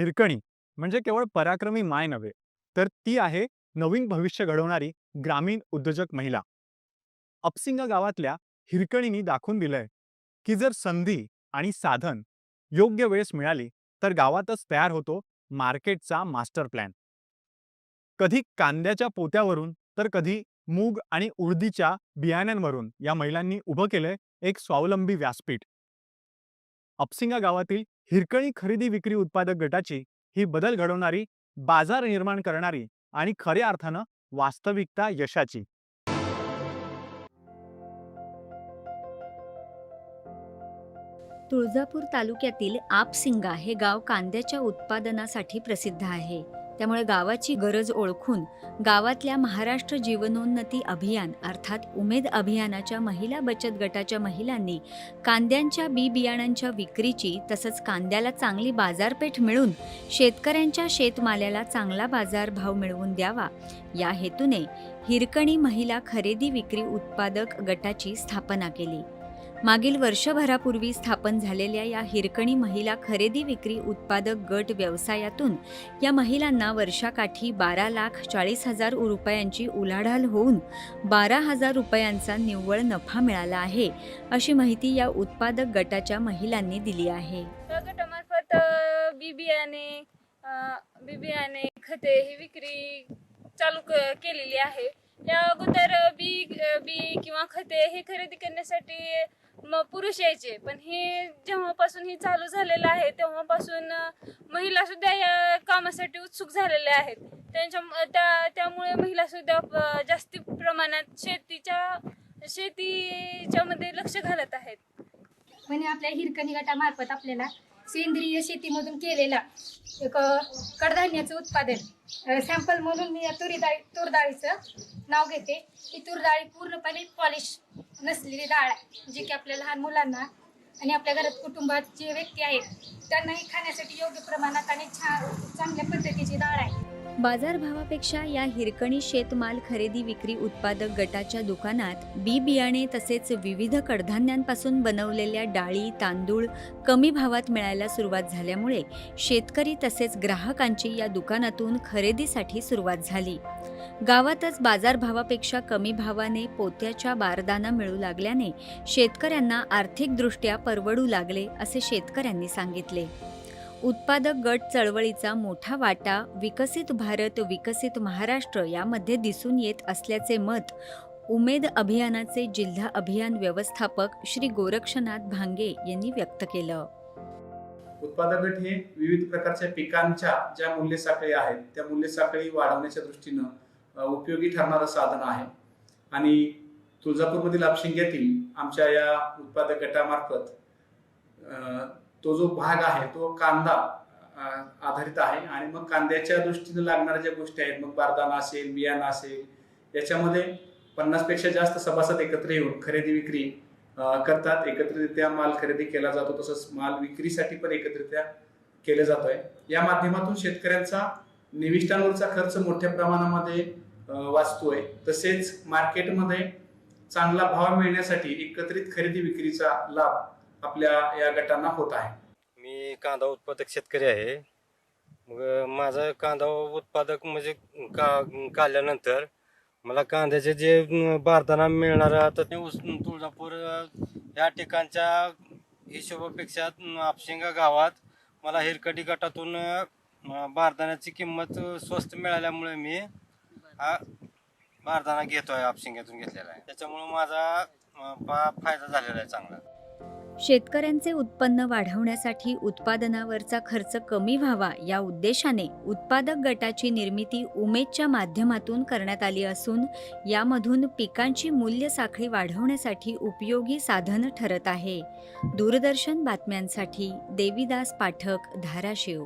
हिरकणी म्हणजे केवळ पराक्रमी माय नव्हे तर ती आहे नवीन भविष्य घडवणारी ग्रामीण उद्योजक महिला. अपसिंग गावातल्या हिरकणींनी दाखवून दिलंय की जर संधी आणि साधन योग्य वेळेस मिळाली तर गावातच तयार होतो मार्केटचा मास्टर प्लॅन. कधी कांद्याच्या पोत्यावरून तर कधी मूग आणि उडदीच्या बियाण्यांवरून या महिलांनी उभं केलंय एक स्वावलंबी व्यासपीठ. अपसिंगा गावातील हिरकणी खरेदी विक्री उत्पादक गटाची ही बदल घडवणारी बाजार निर्माण करणारी आणि खऱ्या अर्थानं वास्तविकता यशाची. तुळजापूर तालुक्यातील आपसिंगा हे गाव कांद्याच्या उत्पादनासाठी प्रसिद्ध आहे. त्यामुळे गावाची गरज ओळखून गावातल्या महाराष्ट्र जीवनोन्नती अभियान अर्थात उमेद अभियानाच्या महिला बचत गटाच्या महिलांनी कांद्यांच्या बी बियाणांच्या विक्रीची तसंच कांद्याला चांगली बाजारपेठ मिळून शेतकऱ्यांच्या शेतमाल्याला चांगला बाजारभाव मिळवून द्यावा. या हेतूने हिरकणी महिला खरेदी विक्री उत्पादक गटाची स्थापना केली. मागील वर्षभरापूर्वी स्थापन झालेल्या या हिरकणी महिला खरेदी विक्री उत्पादक गट व्यवसायातून या महिलांना वर्षाकाठी बारा लाख चाळीस हजार रुपयांची उलाढाल होऊन बारा हजार रुपयांचा निव्वळ नफा मिळाला आहे अशी माहिती या उत्पादक गटाच्या महिलांनी दिली आहे. गटामार्फत बी बियाणे बी बियाणे खते ही विक्री चालू क- केलेली आहे. या अगोदर बी बी किंवा खते हे खरेदी करण्यासाठी म पुरुष यायचे. पण हे जेव्हापासून ही चालू झालेलं आहे तेव्हापासून महिला सुद्धा या कामासाठी उत्सुक झालेल्या आहेत. त्यांच्या त्या त्यामुळे महिला सुद्धा जास्ती प्रमाणात शेतीच्या शेतीच्या मध्ये लक्ष घालत आहेत. म्हणजे आपल्या हिरकणी गटामार्फत आपल्याला सेंद्रिय शेतीमधून केलेला एक कडधान्याचं उत्पादन. सॅम्पल म्हणून मी या तुरी डाळी तूर डाळीचं नाव घेते. ही तूर डाळी पूर्णपणे पॉलिश नसलेली डाळ आहे जी की आपल्या लहान मुलांना आणि आपल्या घरात कुटुंबात जे व्यक्ती आहेत त्यांनाही खाण्यासाठी योग्य प्रमाणात आणि छान चांगल्या पद्धतीची डाळ आहे. बाजारभावापेक्षा या हिरकणी शेतमाल खरेदी विक्री उत्पादक गटाच्या दुकानात बी बियाणे तसेच विविध कडधान्यांपासून बनवलेल्या डाळी तांदूळ कमी भावात मिळायला सुरुवात झाल्यामुळे शेतकरी तसेच ग्राहकांची या दुकानातून खरेदीसाठी सुरुवात झाली. गावातच बाजारभावापेक्षा कमी भावाने पोत्याच्या बारदाना मिळू लागल्याने शेतकऱ्यांना आर्थिकदृष्ट्या परवडू लागले असे शेतकऱ्यांनी सांगितले. उत्पादक गट चळवळीचा मोठा वाटा विकसित भारत विकसित महाराष्ट्र यामध्ये दिसून येत असल्याचे मत उमेद अभियानाचे जिल्हा अभियान व्यवस्थापक श्री गोरक्षनाथ भांगे यांनी व्यक्त केलं. उत्पादक गट हे विविध प्रकारच्या पिकांच्या ज्या मूल्य साखळी आहेत त्या मूल्य साखळी वाढवण्याच्या दृष्टीनं उपयोगी ठरणारं साधन आहे. आणि तुळजापूरमधील अपशिंग्यातील आमच्या या उत्पादक गटामार्फत तो जो भाग आहे तो कांदा आधारित आहे. आणि मग कांद्याच्या दृष्टीने लागणाऱ्या ज्या गोष्टी आहेत मग बारदाना असेल बियाणं असेल याच्यामध्ये पन्नासपेक्षा जास्त सभासद एकत्र येऊन खरेदी विक्री करतात. एकत्रितरित्या माल खरेदी केला जातो तसंच माल विक्रीसाठी पण एकत्रित्या केलं जातोय. या माध्यमातून शेतकऱ्यांचा निविष्ठांवरचा खर्च मोठ्या प्रमाणामध्ये वाचतोय. तसेच मार्केटमध्ये चांगला भाव मिळण्यासाठी एकत्रित खरेदी विक्रीचा लाभ आपल्या या गटांना होत आहे. मी कांदा उत्पादक शेतकरी आहे. मग माझा कांदा उत्पादक म्हणजे का काढल्यानंतर मला कांद्याचे जे अं, बारदाना मिळणार आता ते उस- तुळजापूर या ठिकाणच्या हिशोबापेक्षा आपशिंगा गावात मला हिरकटी गटातून बारदाण्याची किंमत स्वस्त मिळाल्यामुळे मी हा बारदाना आहे आपशिंग्यातून घेतलेला आहे. त्याच्यामुळे माझा फायदा झालेला आहे चांगला. शेतकऱ्यांचे उत्पन्न वाढवण्यासाठी उत्पादनावरचा खर्च कमी व्हावा या उद्देशाने उत्पादक गटाची निर्मिती उमेदच्या माध्यमातून करण्यात आली असून यामधून पिकांची मूल्य साखळी वाढवण्यासाठी उपयोगी साधन ठरत आहे. दूरदर्शन बातम्यांसाठी देवीदास पाठक धाराशिव.